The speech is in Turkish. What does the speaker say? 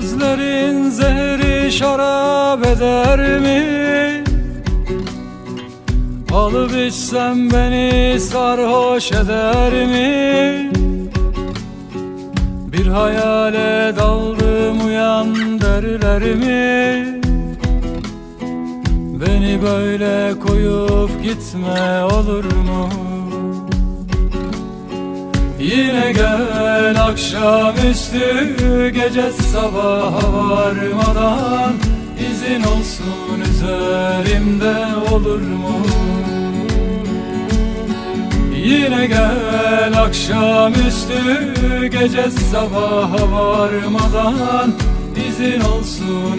Sözlerin zehri şarap eder mi? Alıp içsem beni sarhoş eder mi? Bir hayale daldım uyan derler mi? Beni böyle koyup gitme olur mu? Yine gel akşamüstü gece sabaha varmadan izin olsun üzerimde olur mu? Yine gel akşamüstü gece sabaha varmadan izin olsun